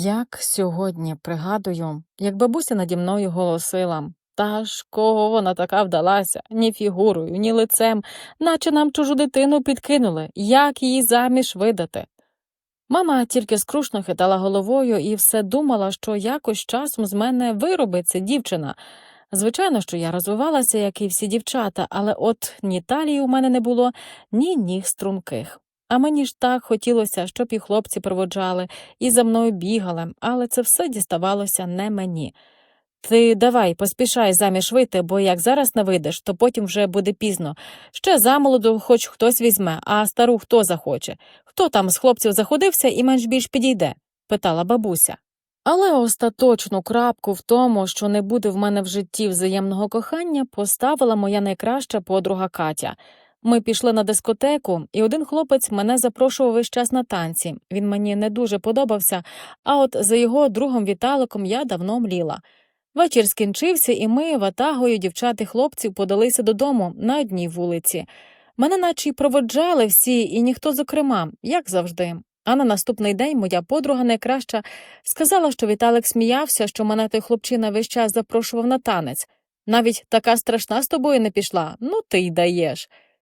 Як сьогодні пригадую, як бабуся наді мною голосила. Та ж кого вона така вдалася, ні фігурою, ні лицем, наче нам чужу дитину підкинули, як її заміж видати. Мама тільки скрушно хитала головою і все думала, що якось часом з мене виробиться дівчина. Звичайно, що я розвивалася, як і всі дівчата, але от ні талії у мене не було, ні ніг струнких. А мені ж так хотілося, щоб і хлопці проводжали, і за мною бігали, але це все діставалося не мені. Ти давай, поспішай заміж вийти, бо як зараз не вийдеш, то потім вже буде пізно. Ще замолоду хоч хтось візьме, а стару хто захоче. Хто там з хлопців заходився і менш більш підійде? питала бабуся. Але остаточну крапку в тому, що не буде в мене в житті взаємного кохання, поставила моя найкраща подруга Катя. Ми пішли на дискотеку, і один хлопець мене запрошував весь час на танці. Він мені не дуже подобався, а от за його другом Віталиком я давно мліла. Вечір скінчився, і ми, ватагою дівчат і хлопців, подалися додому на одній вулиці. Мене наче й проводжали всі, і ніхто зокрема, як завжди. А на наступний день моя подруга найкраща сказала, що Віталик сміявся, що мене той хлопчина весь час запрошував на танець. Навіть така страшна з тобою не пішла, ну ти й даєш.